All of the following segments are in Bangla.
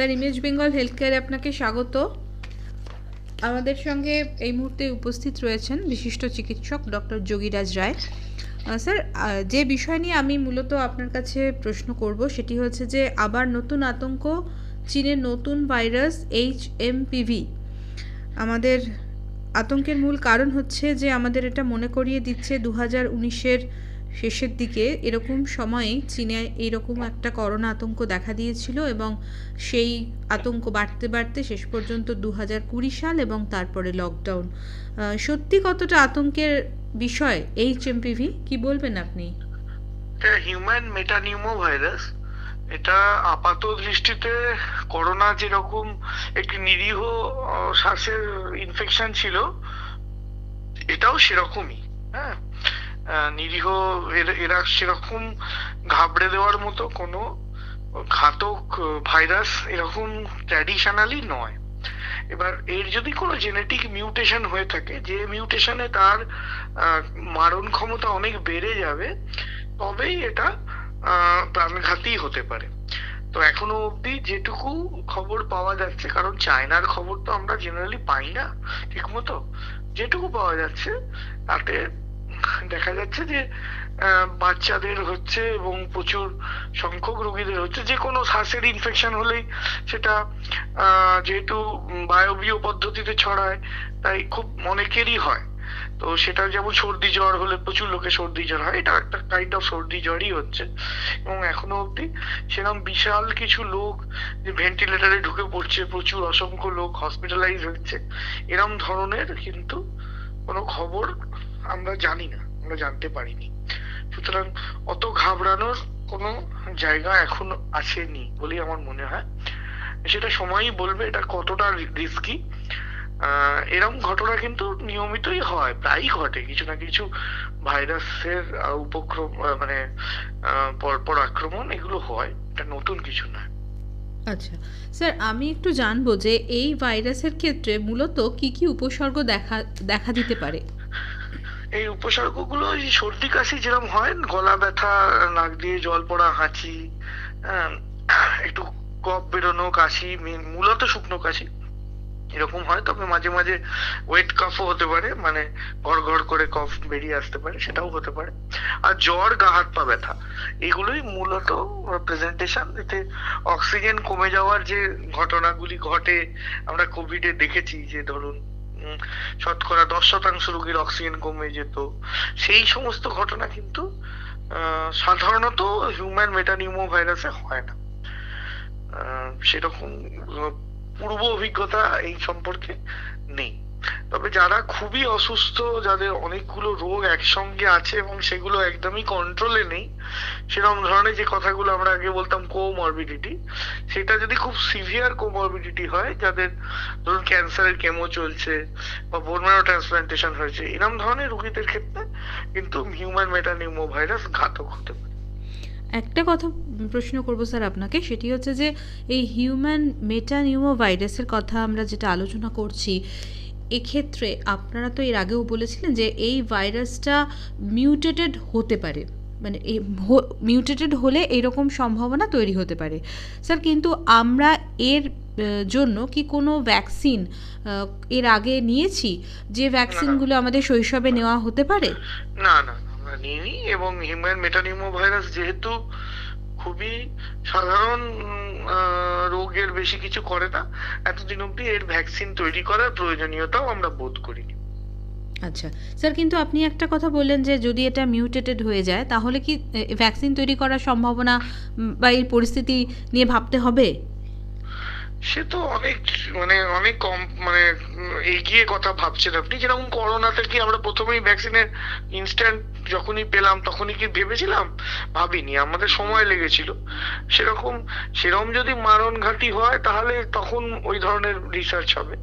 স্যার ইমেজ বেঙ্গল হেলথ কেয়ারে আপনাকে স্বাগত। আমাদের সঙ্গে এই মুহূর্তে উপস্থিত রয়েছেন বিশিষ্ট চিকিৎসক ডক্টর যোগীরাজ রায়। স্যার যে বিষয় নিয়ে আমি মূলত আপনার কাছে প্রশ্ন করব সেটি হচ্ছে যে, আবার নতুন আতঙ্ক চীনের নতুন ভাইরাস এইচ এমপিভি আমাদের আতঙ্কের মূল কারণ হচ্ছে যে, আমাদের এটা মনে করিয়ে দিচ্ছে দু হাজার উনিশের শেষের দিকে এরকম সময়ে চীনে এইরকম একটা করোনা আতঙ্ক দেখা দিয়েছিল এবং সেই আতঙ্ক বাড়তে বাড়তে শেষ পর্যন্ত দু হাজার কুড়ি সাল এবং তারপরে লকডাউন সত্যি কতটা আতঙ্কের বিষয় এইচ এমপিভি কি বলবেন আপনি? এটা হিউম্যান মেটানিউমো ভাইরাস এটা আপাত দৃষ্টিতে করোনা যেরকম একটি নিরীহ শ্বাসের ইনফেকশন ছিল, এটাও সেরকমই হ্যাঁ? নিরীহ এর- সেরকম ঘাবড়ে দেওয়ার মতো কোনো ঘাতক ভাইরাস এরকম ট্র্যাডিশনালি নয়। এবার এর যদি কোনো জেনেটিক মিউটেশন হয়ে থাকে, যে মিউটেশনে তার মারণ ক্ষমতা অনেক বেড়ে যাবে, তবেই এটা প্রাণঘাতী হতে পারে। তো এখনও অবধি যেটুকু খবর পাওয়া যাচ্ছে, কারণ চায়নার খবর তো আমরা জেনারেলি পাই না ঠিক মতো যেটুকু পাওয়া যাচ্ছে, তাতে দেখা যাচ্ছে যে বাচ্চাদের হচ্ছে এবং প্রচুর সংখ্যক রোগীদের হচ্ছে যে কোনো শ্বাসের ইনফেকশন হলেই সেটা যেহেতু বায়বীয় পদ্ধতিতে ছড়ায়, তাই খুব অনেকেরই হয়। তো সেটা যেমন সর্দি জ্বর হলে প্রচুর লোকে সর্দি জ্বর হয়, এটা একটা কাইন্ড অফ সর্দি জ্বরই হচ্ছে। এবং এখনও অবধি সেরকম বিশাল কিছু লোক যে ভেন্টিলেটারে ঢুকে পড়ছে, প্রচুর অসংখ্য লোক হসপিটালাইজ হচ্ছে, এরম ধরনের কিন্তু কোনো খবর আমরা জানি না, আমরা জানতে পারিনি। সুতরাং অত ঘাবড়ানোর কোনো জায়গা এখনও আসেনি বলেই আমার মনে হয়। সেটা সময়ই বলবে, এটা কতটা রিস্কি। এরম ঘটনা কিন্তু নিয়মিতই হয়, প্রায়ই ঘটে। কিছু না কিছু ভাইরাসের উপক্রম মানে পরপর আক্রমণ এগুলো হয়, এটা নতুন কিছু না। আচ্ছা স্যার, আমি একটু জানব যে এই ভাইরাসের ক্ষেত্রে মূলত কি কি উপসর্গ দেখা দেখা দিতে পারে? এই উপসর্গগুলো ওই সর্দি কাশি যেরকম হয় গলা ব্যথা নাক দিয়ে জল পড়া হাঁচি হ্যাঁ, একটু কফ বেরোনো কাশি মূলত শুকনো কাশি এরকম হয়। তবে মাঝে মাঝে ওয়েট কাফও হতে পারে মানে ঘর ঘর করে কফ বেরিয়ে আসতে পারে সেটাও হতে পারে। আর জ্বর গা হাত পা ব্যথা এগুলোই মূলত প্রেজেন্টেশন এতে অক্সিজেন কমে যাওয়ার যে ঘটনাগুলি ঘটে আমরা কোভিডে দেখেছি যে ধরুন শতকরা দশ শতাংশ রোগীর অক্সিজেন কমে যেত। সেই সমস্ত ঘটনা কিন্তু সাধারণত হিউম্যান মেটানিউমো ভাইরাসে হয় না। সেরকম পূর্ব অভিজ্ঞতা এই সম্পর্কে নেই। তবে যারা খুবই অসুস্থ, যাদের অনেকগুলো রোগ একসঙ্গে আছে এবং সেগুলো একদমই কন্ট্রোলে নেই, সেরকম ধরনের যে কথাগুলো আমরা আগে বলতাম কোমরবিডিটি সেটা যদি খুব সিভিয়ার কোমরবিডিটি হয়, যাদের ধরুন ক্যান্সারের কেমো চলছে বা বোনম্যারো ট্রান্সপ্লান্টেশন হয়েছে, এরকম ধরনের রোগীদের ক্ষেত্রে কিন্তু হিউম্যান মেটানিউমো ভাইরাস ঘাতক হতে পারে। একটা কথা প্রশ্ন করব স্যার আপনাকে, সেটি হচ্ছে যে এই হিউম্যান মেটানিউমো ভাইরাসের কথা আমরা যেটা আলোচনা করছি এক্ষেত্রে আপনারা তো এর আগেও বলেছিলেন যে এই ভাইরাসটা মিউটেটেড হতে পারে। মানে মিউটেটেড হলে এরকম সম্ভাবনা তৈরি হতে পারে। স্যার কিন্তু আমরা এর জন্য কি কোনো ভ্যাকসিন এর আগে নিয়েছি যে ভ্যাকসিনগুলো আমাদের শৈশবে নেওয়া হতে পারে? না না আমরা নিইনি এবং হিউম্যান মেটানিউমো ভাইরাস যেহেতু খুবই সাধারণ রোগের বেশি কিছু করে না। এতদিন অব্দি এর ভ্যাকসিন তৈরি করার প্রয়োজনীয়তাও আমরা বোধ করিনি। আচ্ছা। স্যার, কিন্তু আপনি একটা কথা বললেন যে, যদি এটা মিউটেটেড হয়ে যায়, তাহলে কি ভ্যাকসিন তৈরি করার সম্ভাবনা বা এই পরিস্থিতি নিয়ে ভাবতে হবে? সে তো অনেক মানে অনেক কম মানে এগিয়ে কথা ভাবছেন আপনি। যেরকম করোনাতে কি আমরা প্রথমেই ভ্যাকসিনের ইনস্ট্যান্ট যখনই পেলাম, তখনই কি ভেবেছিলাম? ভাবিনি, আমাদের সময় লেগেছিল। সেরকম সেরকম যদি মারণ ঘাটি হয়, তাহলে তখন ওই ধরনের রিসার্চ হবে।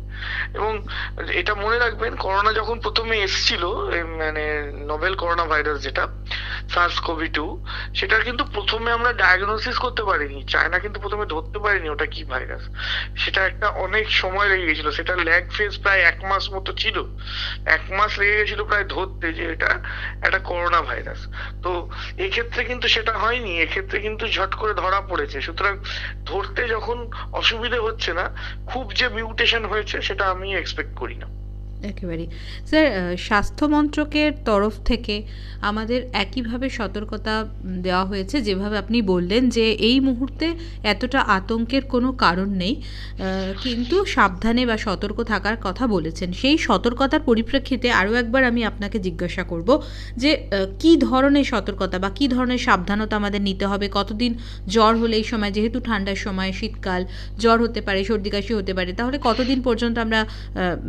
এবং এটা মনে রাখবেন, করোনা যখন প্রথমে এসেছিল মানে নোবেল করোনা ভাইরাস যেটা সার্স কোভি টু সেটার কিন্তু প্রথমে আমরা ডায়াগনোসিস করতে পারিনি। চায়না কিন্তু প্রথমে ধরতে পারিনি ওটা কি ভাইরাস। সেটা একটা অনেক সময় লেগে গেছিল। সেটা ল্যাগ ফেজ প্রায় এক মাস মতো ছিল। এক মাস লেগে গেছিল প্রায় ধরতে যে এটা একটা করোনা ভাইরাস তো এক্ষেত্রে কিন্তু সেটা হয়নি। এক্ষেত্রে কিন্তু ঝট করে ধরা পড়েছে। সুতরাং ধরতে যখন অসুবিধে হচ্ছে না, খুব যে মিউটেশন হয়েছে, সেটা আমি এক্সপেক্ট করি না। একেবারেই। স্যার স্বাস্থ্য মন্ত্রকের তরফ থেকে আমাদের একইভাবে সতর্কতা দেওয়া হয়েছে, যেভাবে আপনি বললেন যে এই মুহূর্তে এতটা আতঙ্কের কোনো কারণ নেই কিন্তু সাবধানে বা সতর্ক থাকার কথা বলেছেন। সেই সতর্কতার পরিপ্রেক্ষিতে আরও একবার আমি আপনাকে জিজ্ঞাসা করব যে কী ধরনের সতর্কতা বা কী ধরনের সাবধানতা আমাদের নিতে হবে? কতদিন জ্বর হলে এই সময়, যেহেতু ঠান্ডার সময়, শীতকাল, জ্বর হতে পারে, সর্দি কাশি হতে পারে, তাহলে কতদিন পর্যন্ত আমরা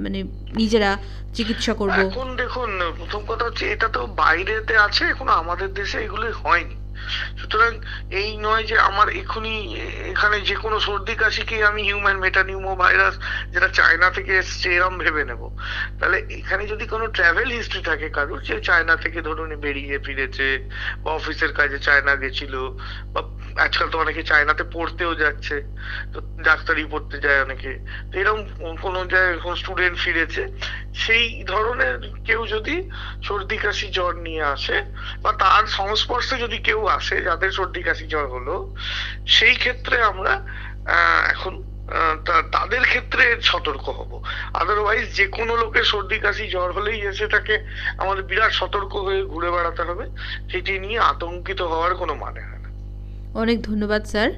মানে নিজেরা চিকিৎসা করব। এখন দেখুন, প্রথম কথা হচ্ছে এটা তো বাইরেতে আছে, এখন আমাদের দেশে এগুলো হয়নি। সুতরাং এই নয় যে আমার এখনই, এখানে যে কোনো সর্দি কাশিকে আমি হিউম্যান মেটানিউমো ভাইরাস যেটা চায়না থেকে এসছে, এরম ভেবে নেব। তাহলে এখানে যদি কোনো ট্রাভেল হিস্ট্রি থাকে কারোর, যে চায়না থেকে ধরুন বেরিয়ে ফিরেছে, বা অফিসের কাজে চায়না গেছিল, বা আজকাল তো অনেকে চায়নাতে পড়তেও যাচ্ছে, তো ডাক্তারি পড়তে যায় অনেকে, তো এরকম কোনো জায়গায় কোনো স্টুডেন্ট ফিরেছে, সেই ধরনের কেউ যদি সর্দি কাশি জ্বর নিয়ে আসে, বা তার সংস্পর্শে যদি কেউ আসে, যাদের সর্দি কাশি জ্বর হলো, সেই ক্ষেত্রে আমরা এখন তাদের ক্ষেত্রে সতর্ক হব। আদারওয়াইজ যে কোনো লোকের সর্দি কাশি জ্বর হলেই এসে তাকে আমাদের বিরাট সতর্ক হয়ে ঘুরে বেড়াতে হবে। সেটি নিয়ে আতঙ্কিত হওয়ার কোনো মানে হয় না। অনেক ধন্যবাদ, স্যার।